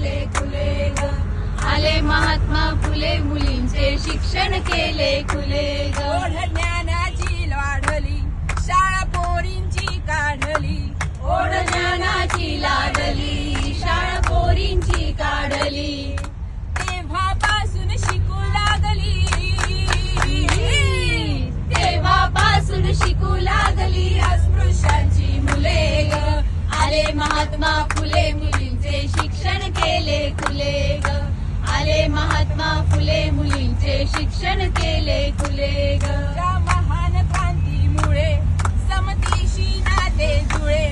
केले खुले ग. आले महात्मा फुले मुलींचे शिक्षण केले खुले ग. ओढ ज्ञानाची वाढली शाळा पोरींची काढली. ओढ ज्ञानाची लाडली शाळा पोरींची काढली. तेव्हापासून शिकू लागली. तेव्हापासून शिकू लागली. अस्पृश्यांची मुले ग. आले महात्मा फुले मुलींचे शिक्षण केले खुले ग. आले महात्मा फुले मुलींचे शिक्षण केले खुले ग. महान क्रांतीमुळे समतेशी नाते जुळे.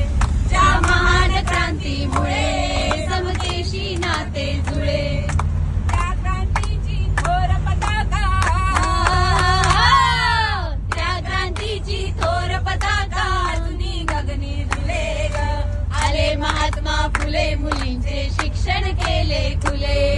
ज्या महान क्रांतीमुळे समतेशी नाते जुळे. त्या क्रांतीची मुलींचे शिक्षण केले खुले